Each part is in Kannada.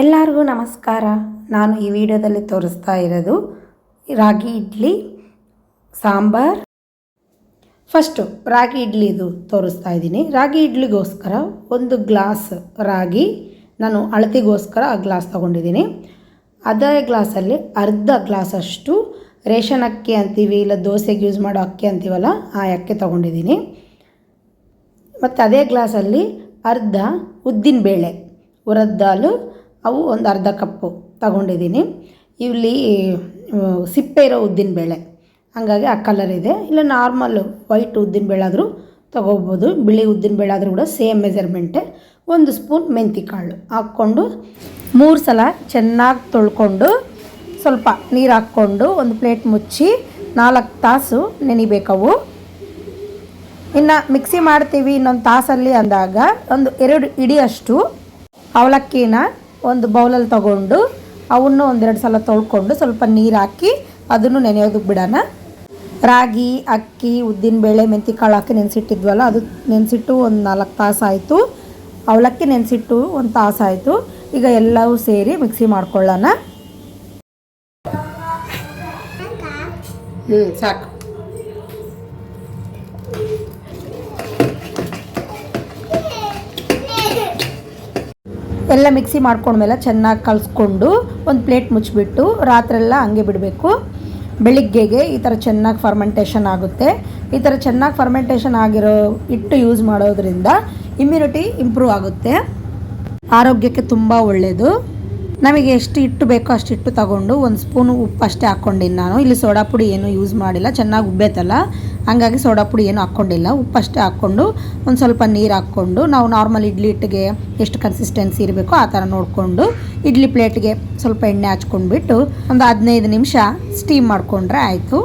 ಎಲ್ಲರಿಗೂ ನಮಸ್ಕಾರ. ನಾನು ಈ ವಿಡಿಯೋದಲ್ಲಿ ತೋರಿಸ್ತಾ ಇರೋದು ರಾಗಿ ಇಡ್ಲಿ, ಸಾಂಬಾರ್. ಫಸ್ಟು ರಾಗಿ ಇಡ್ಲಿದು ತೋರಿಸ್ತಾ ಇದ್ದೀನಿ. ರಾಗಿ ಇಡ್ಲಿಗೋಸ್ಕರ ಒಂದು ಗ್ಲಾಸ್ ರಾಗಿ, ನಾನು ಅಳತೆಗೋಸ್ಕರ ಆ ಗ್ಲಾಸ್ ತೊಗೊಂಡಿದ್ದೀನಿ. ಅದೇ ಗ್ಲಾಸಲ್ಲಿ ಅರ್ಧ ಗ್ಲಾಸಷ್ಟು ರೇಷನ್ ಅಕ್ಕಿ ಅಂತೀವಿ, ಇಲ್ಲ ದೋಸೆಗೆ ಯೂಸ್ ಮಾಡೋ ಅಕ್ಕಿ ಅಂತೀವಲ್ಲ, ಆ ಅಕ್ಕಿ ತೊಗೊಂಡಿದ್ದೀನಿ. ಮತ್ತು ಅದೇ ಗ್ಲಾಸಲ್ಲಿ ಅರ್ಧ ಉದ್ದಿನ ಬೇಳೆ ದಾಲು ಅವು ಒಂದು ಅರ್ಧ ಕಪ್ಪು ತಗೊಂಡಿದ್ದೀನಿ. ಇಲ್ಲಿ ಸಿಪ್ಪೆ ಇರೋ ಉದ್ದಿನ ಬೇಳೆ. ಹಾಗಾಗಿ ಆ ಕಲರ್ ಇದೆ. ಇಲ್ಲ ನಾರ್ಮಲ್ ವೈಟ್ ಉದ್ದಿನ ಬೇಳೆ ಆದರೂ ತೊಗೋಬೋದು. ಬಿಳಿ ಉದ್ದಿನ ಬೇಳೆ ಆದರೂ ಕೂಡ ಸೇಮ್ ಮೆಜರ್ಮೆಂಟೇ ಒಂದು ಸ್ಪೂನ್ ಮೆಂತಿ ಕಾಳು ಹಾಕ್ಕೊಂಡು ಮೂರು ಸಲ ಚೆನ್ನಾಗಿ ತೊಳ್ಕೊಂಡು ಸ್ವಲ್ಪ ನೀರು ಹಾಕ್ಕೊಂಡು ಒಂದು ಪ್ಲೇಟ್ ಮುಚ್ಚಿ ನಾಲ್ಕು ತಾಸು ನೆನಿಬೇಕವು. ಇನ್ನು ಮಿಕ್ಸಿ ಮಾಡ್ತೀವಿ ಇನ್ನೊಂದು ತಾಸಲ್ಲಿ ಅಂದಾಗ ಒಂದು ಎರಡು ಇಡಿಯಷ್ಟು ಅವಲಕ್ಕಿನ ಒಂದು ಬೌಲಲ್ಲಿ ತಗೊಂಡು ಅವನ್ನು ಒಂದೆರಡು ಸಲ ತೊಳ್ಕೊಂಡು ಸ್ವಲ್ಪ ನೀರು ಹಾಕಿ ಅದನ್ನು ನೆನೆಯೋದಕ್ಕೆ ಬಿಡೋಣ. ರಾಗಿ, ಅಕ್ಕಿ ಉದ್ದಿನಬೇಳೆ ಮೆಂತಿ ಕಾಳು ಹಾಕಿ ನೆನೆಸಿಟ್ಟಿದ್ವಲ್ಲ, ಅದು ನೆನೆಸಿಟ್ಟು ಒಂದು ನಾಲ್ಕು ತಾಸು ಆಯಿತು. ಅವಲಕ್ಕಿ ನೆನೆಸಿಟ್ಟು ಒಂದು ತಾಸು ಆಯಿತು. ಈಗ ಎಲ್ಲವೂ ಸೇರಿ ಮಿಕ್ಸಿ ಮಾಡ್ಕೊಳ್ಳೋಣ. ಹ್ಞೂ ಸಾಕು. ಎಲ್ಲ ಮಿಕ್ಸಿ ಮಾಡ್ಕೊಂಡ್ಮೇಲೆ ಚೆನ್ನಾಗಿ ಕಲಿಸ್ಕೊಂಡು ಒಂದು ಪ್ಲೇಟ್ ಮುಚ್ಚಿಬಿಟ್ಟು ರಾತ್ರೆಲ್ಲ ಹಂಗೆ ಬಿಡಬೇಕು. ಬೆಳಿಗ್ಗೆಗೆ ಈ ಥರ ಚೆನ್ನಾಗಿ ಫರ್ಮೆಂಟೇಷನ್ ಆಗುತ್ತೆ. ಈ ಥರ ಚೆನ್ನಾಗಿ ಫರ್ಮೆಂಟೇಷನ್ ಆಗಿರೋ ಹಿಟ್ಟು ಯೂಸ್ ಮಾಡೋದ್ರಿಂದ ಇಮ್ಯುನಿಟಿ ಇಂಪ್ರೂವ್ ಆಗುತ್ತೆ. ಆರೋಗ್ಯಕ್ಕೆ ತುಂಬ ಒಳ್ಳೆಯದು ನಮಗೆ ಎಷ್ಟು ಹಿಟ್ಟು ಬೇಕೋ ಅಷ್ಟು ಹಿಟ್ಟು ತಗೊಂಡು ಒಂದು ಸ್ಪೂನು ಉಪ್ಪು ಅಷ್ಟೇ ಹಾಕ್ಕೊಂಡಿನಿ ನಾನು. ಇಲ್ಲಿ ಸೋಡಾ ಪುಡಿ ಏನು ಯೂಸ್ ಮಾಡಿಲ್ಲ. ಚೆನ್ನಾಗಿ ಉಬ್ಬೇತಲ್ಲ. ಹಂಗಾಗಿ ಸೋಡಾ ಪುಡಿ ಏನು ಹಾಕ್ಕೊಂಡಿಲ್ಲ. ಉಪ್ಪು ಅಷ್ಟೇ ಹಾಕ್ಕೊಂಡು ಒಂದು ಸ್ವಲ್ಪ ನೀರು ಹಾಕ್ಕೊಂಡು ನಾವು ನಾರ್ಮಲ್ ಇಡ್ಲಿ ಹಿಟ್ಟಿಗೆ ಎಷ್ಟು ಕನ್ಸಿಸ್ಟೆನ್ಸಿ ಇರಬೇಕೋ ಆ ಥರ ನೋಡಿಕೊಂಡು ಇಡ್ಲಿ ಪ್ಲೇಟ್ಗೆ ಸ್ವಲ್ಪ ಎಣ್ಣೆ ಹಚ್ಕೊಂಡ್ಬಿಟ್ಟು ಒಂದು ಹದಿನೈದು ನಿಮಿಷ ಸ್ಟೀಮ್ ಮಾಡಿಕೊಂಡ್ರೆ ಆಯಿತು.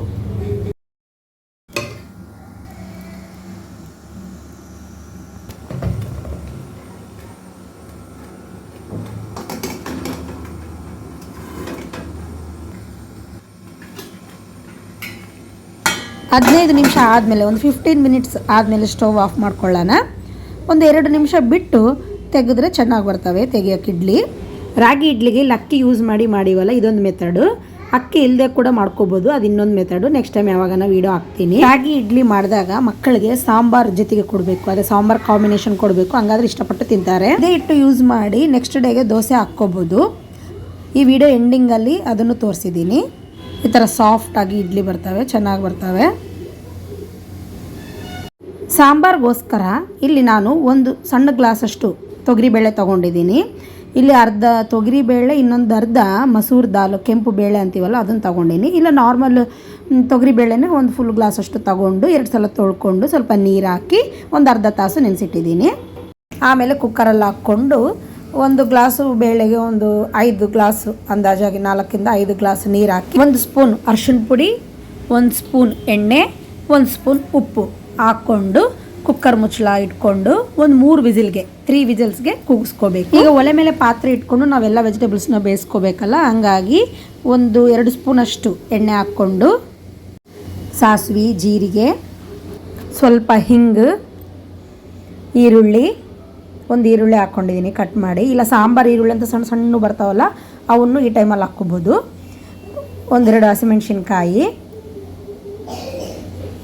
ಹದಿನೈದು ನಿಮಿಷ ಆದಮೇಲೆ, ಒಂದು ಫಿಫ್ಟೀನ್ ಮಿನಿಟ್ಸ್ ಆದಮೇಲೆ ಸ್ಟವ್ ಆಫ್ ಮಾಡ್ಕೊಳ್ಳೋಣ. ಒಂದು ಎರಡು ನಿಮಿಷ ಬಿಟ್ಟು ತೆಗೆದ್ರೆ ಚೆನ್ನಾಗಿ ಬರ್ತವೆ ತೆಗಿಯೋಕೆ ಇಡ್ಲಿ ರಾಗಿ ಇಡ್ಲಿಗೆ ಇಲ್ಲಿ ಅಕ್ಕಿ ಯೂಸ್ ಮಾಡಿ ಮಾಡಿವಲ್ಲ, ಇದೊಂದು ಮೆಥಡು ಅಕ್ಕಿ ಇಲ್ಲದೆ ಕೂಡ ಮಾಡ್ಕೋಬೋದು, ಅದು ಇನ್ನೊಂದು ಮೆಥಡು ನೆಕ್ಸ್ಟ್ ಟೈಮ್ ಯಾವಾಗನ ವೀಡಿಯೋ ಹಾಕ್ತೀನಿ. ರಾಗಿ ಇಡ್ಲಿ ಮಾಡಿದಾಗ ಮಕ್ಕಳಿಗೆ ಸಾಂಬಾರ್ ಜೊತೆಗೆ ಕೊಡಬೇಕು, ಅದೇ ಸಾಂಬಾರ್ ಕಾಂಬಿನೇಷನ್ ಕೊಡಬೇಕು, ಹಂಗಾದ್ರೆ ಇಷ್ಟಪಟ್ಟು ತಿಂತಾರೆ. ಅದೇ ಹಿಟ್ಟು ಯೂಸ್ ಮಾಡಿ ನೆಕ್ಸ್ಟ್ ಡೇಗೆ ದೋಸೆ ಹಾಕ್ಕೋಬೋದು. ಈ ವಿಡಿಯೋ ಎಂಡಿಂಗಲ್ಲಿ ಅದನ್ನು ತೋರಿಸಿದ್ದೀನಿ. ಈ ಥರ ಸಾಫ್ಟಾಗಿ ಇಡ್ಲಿ ಬರ್ತವೆ, ಚೆನ್ನಾಗಿ ಬರ್ತವೆ. ಸಾಂಬಾರ್ಗೋಸ್ಕರ ಇಲ್ಲಿ ನಾನು ಒಂದು ಸಣ್ಣ ಗ್ಲಾಸಷ್ಟು ತೊಗರಿಬೇಳೆ ತೊಗೊಂಡಿದ್ದೀನಿ. ಇಲ್ಲಿ ಅರ್ಧ ತೊಗರಿಬೇಳೆ ಇನ್ನೊಂದು ಅರ್ಧ ಮಸೂರ್ ದಾಲು, ಕೆಂಪು ಬೇಳೆ ಅಂತೀವಲ್ಲ, ಅದನ್ನು ತೊಗೊಂಡಿನಿ. ಇಲ್ಲ ನಾರ್ಮಲ್ ತೊಗರಿಬೇಳೆನೇ ಒಂದು ಫುಲ್ ಗ್ಲಾಸಷ್ಟು ತೊಗೊಂಡು, ಎರಡು ಸಲ ತೊಳ್ಕೊಂಡು ಸ್ವಲ್ಪ ನೀರು ಹಾಕಿ ಒಂದು ಅರ್ಧ ತಾಸು ನೆನೆಸಿಟ್ಟಿದ್ದೀನಿ. ಆಮೇಲೆ ಕುಕ್ಕರಲ್ಲಿ ಹಾಕ್ಕೊಂಡು ಒಂದು ಗ್ಲಾಸು ಬೇಳೆಗೆ ಒಂದು ಐದು ಗ್ಲಾಸು ಅಂದಾಜಾಗಿ ನಾಲ್ಕಿಂದ ಐದು ಗ್ಲಾಸ್ ನೀರು ಹಾಕಿ ಒಂದು ಸ್ಪೂನ್ ಅರ್ಶಿಣ ಪುಡಿ, ಒಂದು ಸ್ಪೂನ್ ಎಣ್ಣೆ, ಒಂದು ಸ್ಪೂನ್ ಉಪ್ಪು ಹಾಕ್ಕೊಂಡು ಕುಕ್ಕರ್ ಮುಚ್ಚಳ ಇಟ್ಕೊಂಡು ಒಂದು ಮೂರು ವಿಸಿಲ್ಗೆ ತ್ರೀ ವಿಸಿಲ್ಸ್ಗೆ ಕೂಗಿಸ್ಕೋಬೇಕು. ಈಗ ಒಲೆ ಮೇಲೆ ಪಾತ್ರೆ ಇಟ್ಕೊಂಡು ನಾವೆಲ್ಲ ವೆಜಿಟೇಬಲ್ಸ್ನ ಬೇಯಿಸ್ಕೋಬೇಕಲ್ಲ, ಹಂಗಾಗಿ ಒಂದು ಎರಡು ಸ್ಪೂನಷ್ಟು ಎಣ್ಣೆ ಹಾಕ್ಕೊಂಡು ಸಾಸಿವೆ, ಜೀರಿಗೆ, ಸ್ವಲ್ಪ ಹಿಂಗು, ಈರುಳ್ಳಿ ಒಂದು ಈರುಳ್ಳಿ ಹಾಕ್ಕೊಂಡಿದ್ದೀನಿ ಕಟ್ ಮಾಡಿ. ಇಲ್ಲ, ಸಾಂಬಾರು ಈರುಳ್ಳಿ ಅಂತ ಸಣ್ಣ ಸಣ್ಣ ಬರ್ತಾವಲ್ಲ, ಅವನ್ನು ಈ ಟೈಮಲ್ಲಿ ಹಾಕ್ಕೋಬೋದು. ಒಂದೆರಡು ಹಸಿಮೆಣ್ಸಿನ್ಕಾಯಿ.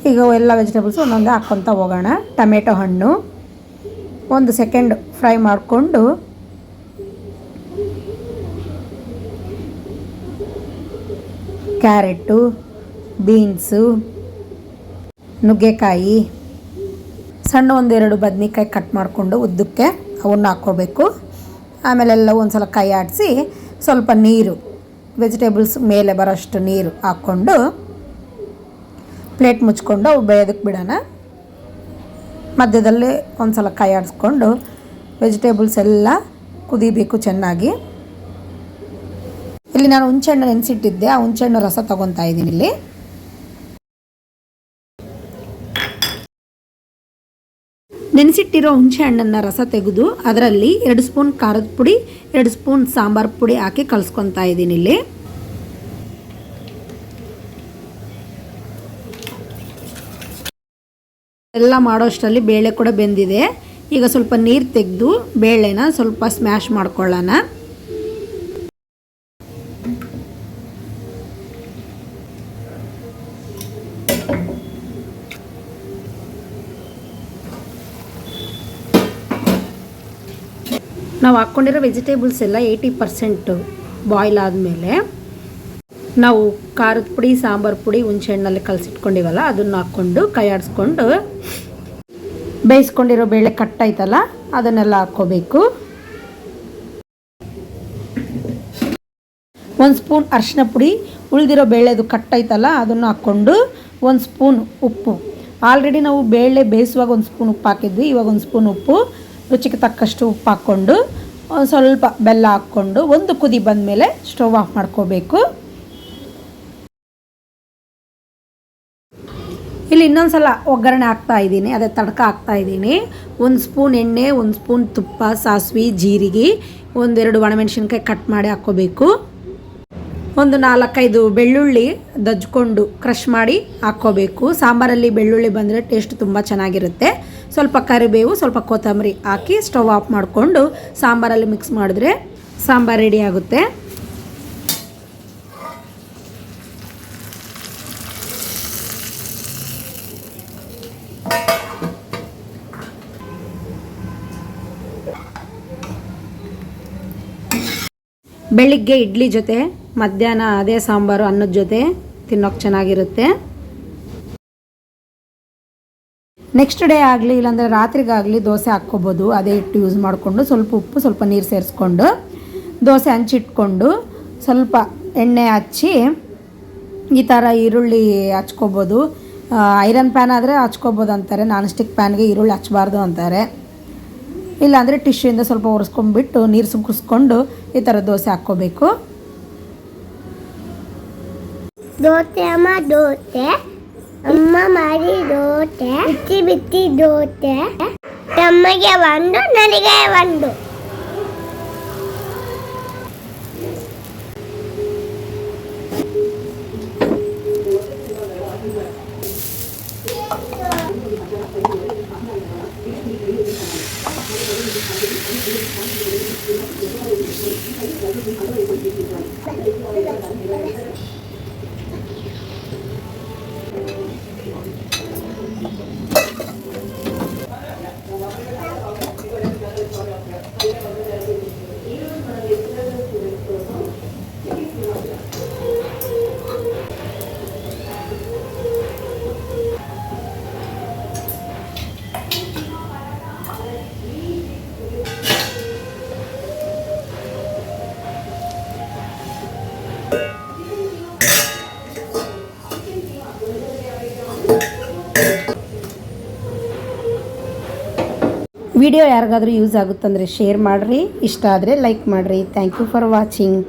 ಈಗ ಎಲ್ಲ ವೆಜಿಟೇಬಲ್ಸ್ ಒಂದೊಂದೇ ಹಾಕ್ಕೊತ ಹೋಗೋಣ. ಟೊಮೆಟೊ ಹಣ್ಣು. ಒಂದು ಸೆಕೆಂಡ್ ಫ್ರೈ ಮಾಡಿಕೊಂಡು, ಕ್ಯಾರೆಟು, ಬೀನ್ಸು, ನುಗ್ಗೆಕಾಯಿ. ಸಣ್ಣ ಒಂದೆರಡು ಬದ್ನಿಕಾಯಿ ಕಟ್ ಮಾಡಿಕೊಂಡು ಉದ್ದಕ್ಕೆ ಅವನ್ನ ಹಾಕ್ಕೋಬೇಕು. ಆಮೇಲೆಲ್ಲ ಒಂದು ಸಲ ಕೈ ಆಡಿಸಿ ಸ್ವಲ್ಪ ನೀರು, ವೆಜಿಟೇಬಲ್ಸ್ ಮೇಲೆ ಬರೋಷ್ಟು ನೀರು ಹಾಕ್ಕೊಂಡು ಪ್ಲೇಟ್ ಮುಚ್ಕೊಂಡು ಅವು ಬೇಯೋದಕ್ಕೆ ಬಿಡೋಣ. ಮಧ್ಯದಲ್ಲಿ ಒಂದು ಸಲ ಕೈ ಆಡಿಸ್ಕೊಂಡು ವೆಜಿಟೇಬಲ್ಸ್ ಎಲ್ಲ ಕುದಿಬೇಕು ಚೆನ್ನಾಗಿ. ಇಲ್ಲಿ ನಾನು ಹುಂಚೆಹಣ್ಣು ನೆನೆಸಿಟ್ಟಿದ್ದೆ, ಆ ಹುಣಸೆಹಣ್ಣು ರಸ ತೊಗೊತಾ ಇದ್ದೀನಿ ಇಲ್ಲಿ. ನೆನೆಸಿಟ್ಟಿರೋ ಹುಣಸೆ ಹಣ್ಣನ್ನು ರಸ ತೆಗೆದು ಅದರಲ್ಲಿ ಎರಡು ಸ್ಪೂನ್ ಖಾರದ ಪುಡಿ, ಎರಡು ಸ್ಪೂನ್ ಸಾಂಬಾರ್ ಪುಡಿ ಹಾಕಿ ಕಲಿಸ್ಕೊತಾ ಇದ್ದೀನಿ ಇಲ್ಲಿ. ಎಲ್ಲ ಮಾಡೋಷ್ಟರಲ್ಲಿ ಬೇಳೆ ಕೂಡ ಬೆಂದಿದೆ. ಈಗ ಸ್ವಲ್ಪ ನೀರು ತೆಗೆದು ಬೇಳೆನ ಸ್ವಲ್ಪ ಸ್ಮ್ಯಾಶ್ ಮಾಡ್ಕೊಳ್ಳೋಣ. ನಾವು ಹಾಕ್ಕೊಂಡಿರೋ ವೆಜಿಟೇಬಲ್ಸ್ ಎಲ್ಲ ಏಯ್ಟಿ ಪರ್ಸೆಂಟು ಬಾಯ್ಲ್ ಆದಮೇಲೆ ನಾವು ಖಾರದ ಪುಡಿ, ಸಾಂಬಾರು ಪುಡಿ, ಹುಣಸೆಹಣ್ಣಲ್ಲಿ ಕಲಸಿಟ್ಕೊಂಡಿವಲ್ಲ, ಅದನ್ನು ಹಾಕ್ಕೊಂಡು ಕೈ ಆಡಿಸ್ಕೊಂಡು ಬೇಯಿಸ್ಕೊಂಡಿರೋ ಬೇಳೆ ಕಟ್ ಆಯ್ತಲ್ಲ ಅದನ್ನೆಲ್ಲ ಹಾಕ್ಕೋಬೇಕು. ಒಂದು ಸ್ಪೂನ್ ಅರಿಶಿನ ಪುಡಿ, ಉಳಿದಿರೋ ಬೇಳೆದು ಆಯ್ತಲ್ಲ ಅದನ್ನು ಹಾಕ್ಕೊಂಡು ಒಂದು ಸ್ಪೂನ್ ಉಪ್ಪು. ಆಲ್ರೆಡಿ ನಾವು ಬೇಳೆ ಬೇಯಿಸುವಾಗ ಒಂದು ಸ್ಪೂನ್ ಉಪ್ಪು ಹಾಕಿದ್ವಿ, ಇವಾಗ ಒಂದು ಸ್ಪೂನ್ ಉಪ್ಪು. ರುಚಿಗೆ ತಕ್ಕಷ್ಟು ಉಪ್ಪು ಹಾಕ್ಕೊಂಡು ಒಂದು ಸ್ವಲ್ಪ ಬೆಲ್ಲ ಹಾಕ್ಕೊಂಡು ಒಂದು ಕುದಿ ಬಂದಮೇಲೆ ಸ್ಟವ್ ಆಫ್ ಮಾಡ್ಕೋಬೇಕು. ಇಲ್ಲಿ ಇನ್ನೊಂದು ಸಲ ಒಗ್ಗರಣೆ ಹಾಕ್ತಾ ಇದ್ದೀನಿ, ಅದೇ ತಡ್ಕ ಹಾಕ್ತಾ ಇದ್ದೀನಿ. ಒಂದು ಸ್ಪೂನ್ ಎಣ್ಣೆ, ಒಂದು ಸ್ಪೂನ್ ತುಪ್ಪ, ಸಾಸಿವೆ, ಜೀರಿಗೆ ಒಂದೆರಡು ಒಣಮೆಣಸಿನ್ಕಾಯಿ ಕಟ್ ಮಾಡಿ ಹಾಕ್ಕೋಬೇಕು. ಒಂದು ನಾಲ್ಕೈದು ಬೆಳ್ಳುಳ್ಳಿ ದಜ್ಕೊಂಡು ಕ್ರಷ್ ಮಾಡಿ ಹಾಕ್ಕೋಬೇಕು. ಸಾಂಬಾರಲ್ಲಿ ಬೆಳ್ಳುಳ್ಳಿ ಬಂದರೆ ಟೇಸ್ಟ್ ತುಂಬ ಚೆನ್ನಾಗಿರುತ್ತೆ. ಸ್ವಲ್ಪ ಕರಿಬೇವು, ಸ್ವಲ್ಪ ಕೊತ್ತಂಬರಿ ಹಾಕಿ ಸ್ಟವ್ ಆಫ್ ಮಾಡಿಕೊಂಡು ಸಾಂಬಾರಲ್ಲಿ ಮಿಕ್ಸ್ ಮಾಡಿದ್ರೆ ಸಾಂಬಾರು ರೆಡಿ ಆಗುತ್ತೆ. ಬೆಳಿಗ್ಗೆ ಇಡ್ಲಿ ಜೊತೆ, ಮಧ್ಯಾಹ್ನ ಅದೇ ಸಾಂಬಾರು ಅನ್ನದ ಜೊತೆ ತಿನ್ನೋಕೆ ಚೆನ್ನಾಗಿರುತ್ತೆ. ನೆಕ್ಸ್ಟ್ ಡೇ ಆಗಲಿ, ಇಲ್ಲಾಂದರೆ ರಾತ್ರಿಗಾಗಲಿ ದೋಸೆ ಹಾಕ್ಕೋಬೋದು. ಅದೇ ಹಿಟ್ಟು ಯೂಸ್ ಮಾಡಿಕೊಂಡು ಸ್ವಲ್ಪ ಉಪ್ಪು, ಸ್ವಲ್ಪ ನೀರು ಸೇರಿಸ್ಕೊಂಡು ದೋಸೆ ಹಂಚಿಟ್ಕೊಂಡು ಸ್ವಲ್ಪ ಎಣ್ಣೆ ಹಚ್ಚಿ ಈ ಥರ ಈರುಳ್ಳಿ ಹಚ್ಕೋಬೋದು. ಐರನ್ ಪ್ಯಾನ್ ಆದರೆ ಹಚ್ಕೋಬೋದು ಅಂತಾರೆ. ನಾನ್ ಸ್ಟಿಕ್ ಪ್ಯಾನ್ಗೆ ಈರುಳ್ಳಿ ಹಚ್ಚಬಾರ್ದು ಅಂತಾರೆ. ಇಲ್ಲಾಂದರೆ ಟಿಶ್ಯೂಯಿಂದ ಸ್ವಲ್ಪ ಒರೆಸ್ಕೊಂಡ್ಬಿಟ್ಟು ನೀರು ಸುಕ್ಕಿಸ್ಕೊಂಡು ಈ ಥರ ದೋಸೆ ಹಾಕ್ಕೋಬೇಕು. ದೋಸೆ ಅಮ್ಮ, ದೋಸೆ. ಅಮ್ಮ ಮಾಡಿ ದೋಸೆ ಬಿಸಿ ಬಿಸಿ ದೋಸೆ ತಮ್ಮಗೆ ಒಂದು ನನಗೆ ಒಂದು ವಿಡಿಯೋ ಯಾರಿಗಾದರೂ ಯೂಸ್ ಆಗುತ್ತಂದರೆ ಶೇರ್ ಮಾಡಿರಿ. ಇಷ್ಟ ಆದರೆ ಲೈಕ್ ಮಾಡಿರಿ. Thank you for watching